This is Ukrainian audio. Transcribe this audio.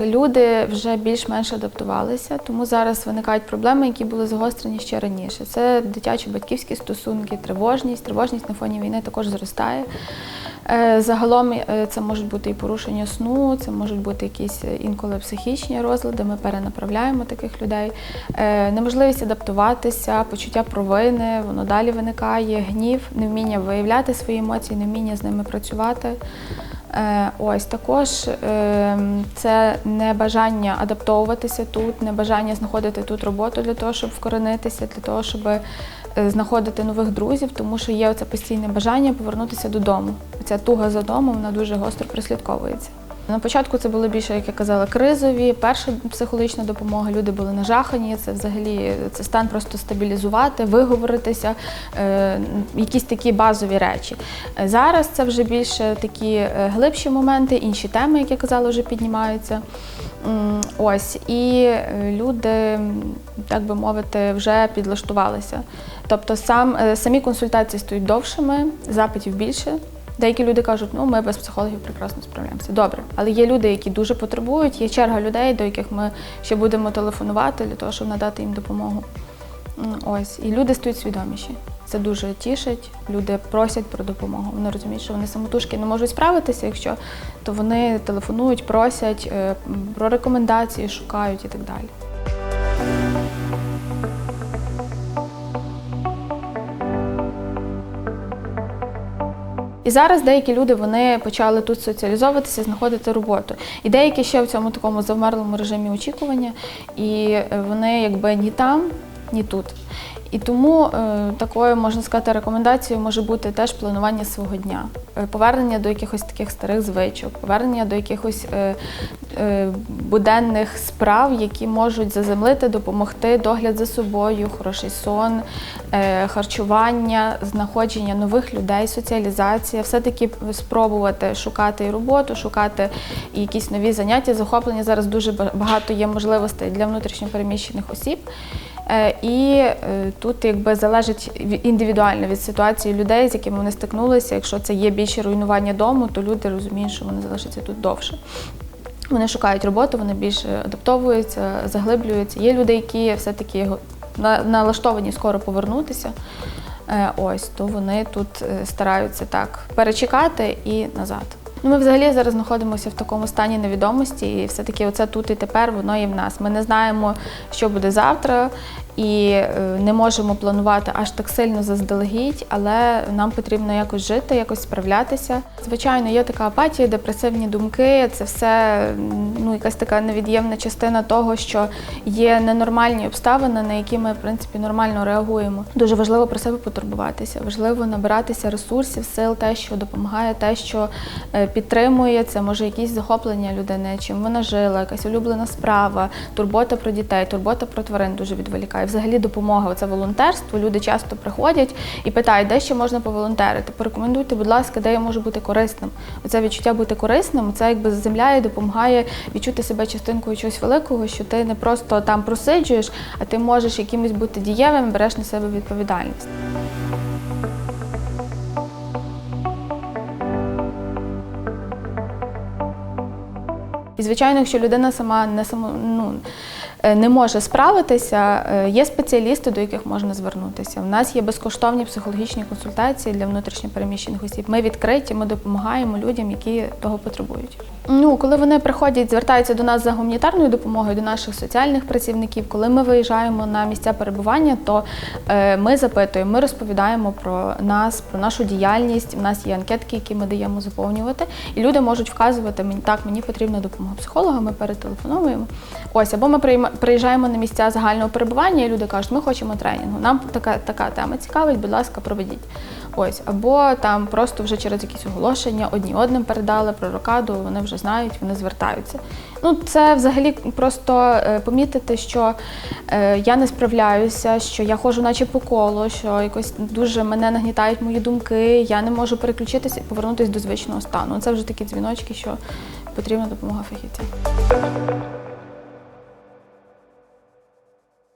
Люди вже більш-менш адаптувалися, тому зараз виникають проблеми, які були загострені ще раніше. Це дитячо-батьківські стосунки, тривожність. Тривожність на фоні війни також зростає. Е, Загалом е, це можуть бути і порушення сну, це можуть бути якісь е, інколи психічні розлади. Ми перенаправляємо таких людей. Неможливість адаптуватися, почуття провини, воно далі виникає, гнів, невміння виявляти свої емоції, невміння з ними працювати. Ось також це небажання адаптовуватися тут, небажання знаходити тут роботу для того, щоб вкоренитися, для того, щоб знаходити нових друзів, тому що є оце постійне бажання повернутися додому. Ця туга за домом вона дуже гостро прислідковується. На початку це були більше, як я казала, кризові, перша психологічна допомога. Люди були нажахані. Це взагалі це стан просто стабілізувати, виговоритися, е, якісь такі базові речі. Е, Зараз це вже більше такі е, глибші моменти, інші теми, як я казала, вже піднімаються. Ось і е, люди, так би мовити, вже підлаштувалися. Тобто сам, самі консультації стають довшими, запитів більше. Деякі люди кажуть, ну ми без психологів прекрасно справляємося. Добре, але є люди, які дуже потребують. Є черга людей, до яких ми ще будемо телефонувати для того, щоб надати їм допомогу. Ось і люди стають свідоміші. Це дуже тішить. Люди просять про допомогу. Вони розуміють, що вони самотужки не можуть справитися. Якщо то вони телефонують, просять е, про рекомендації, шукають і так далі. І зараз деякі люди вони почали тут соціалізовуватися, знаходити роботу. І деякі ще в цьому такому завмерлому режимі очікування, і е, вони якби ні там, ні тут. І тому е, такою можна сказати рекомендацією може бути теж планування свого дня, Е, повернення до якихось таких старих звичок, повернення до якихось е, буденних справ, які можуть заземлити, допомогти догляд за собою, хороший сон, харчування, знаходження нових людей, соціалізація, все-таки спробувати шукати і роботу, шукати і якісь нові заняття, захоплення. Зараз дуже багато є можливостей для внутрішньопереміщених осіб. Е, І е, тут якби залежить від- індивідуально від ситуації людей, з якими вони стикнулися. Якщо це є більше руйнування дому, то люди розуміють, що вони залишаться тут довше. Вони шукають роботу, вони більше адаптовуються, заглиблюються. Є люди, які все-таки налаштовані скоро повернутися. Е, Ось, то вони тут стараються так перечекати і назад. Ну, Ми взагалі зараз знаходимося в такому стані невідомості, і все-таки оце тут і тепер воно є в нас. Ми не знаємо, що буде завтра, і е, не можемо планувати аж так сильно заздалегідь, але нам потрібно якось жити, якось справлятися. Звичайно, є така апатія, депресивні думки. Це все ну, якась така невід'ємна частина того, що є ненормальні обставини, на які ми в принципі нормально реагуємо. Дуже важливо про себе потурбуватися, важливо набиратися ресурсів, сил, те, що допомагає, те, що е, підтримує. Це може якісь захоплення людини, чим вона жила, якась улюблена справа, турбота про дітей, турбота про тварин дуже відволікає. Взагалі допомога, це волонтерство. Люди часто приходять і питають, де ще можна поволонтерити. Порекомендуйте, будь ласка, де я можу бути корисним. Оце відчуття бути корисним, це якби заземляє, допомагає відчути себе частинкою чогось великого, що ти не просто там просиджуєш, а ти можеш якимось бути дієвим, береш на себе відповідальність. І звичайно, якщо людина сама не само ну, не може справитися, е, є спеціалісти, до яких можна звернутися. У нас є безкоштовні психологічні консультації для внутрішньопереміщених осіб. Ми відкриті, ми допомагаємо людям, які того потребують. Ну, коли вони приходять, звертаються до нас за гуманітарною допомогою, до наших соціальних працівників, коли ми виїжджаємо на місця перебування, то е, ми запитуємо, ми розповідаємо про нас, про нашу діяльність. У нас є анкетки, які ми даємо заповнювати, і люди можуть вказувати мені так, мені потрібна допомога психолога. Ми перетелефоновуємо. Ось або ми прийма- приїжджаємо на місця загального перебування, і люди кажуть, ми хочемо тренінгу. Нам така така тема цікавить, будь ласка, проведіть. Ось, або там просто вже через якісь оголошення одні одним передали про рокаду, вони вже знають, вони звертаються. Ну, це взагалі просто е, помітити, що е, я не справляюся, що я ходжу наче по колу, що якось дуже мене нагнітають мої думки, я не можу переключитися і повернутися до звичного стану. Це вже такі дзвіночки, що потрібна допомога фахівця.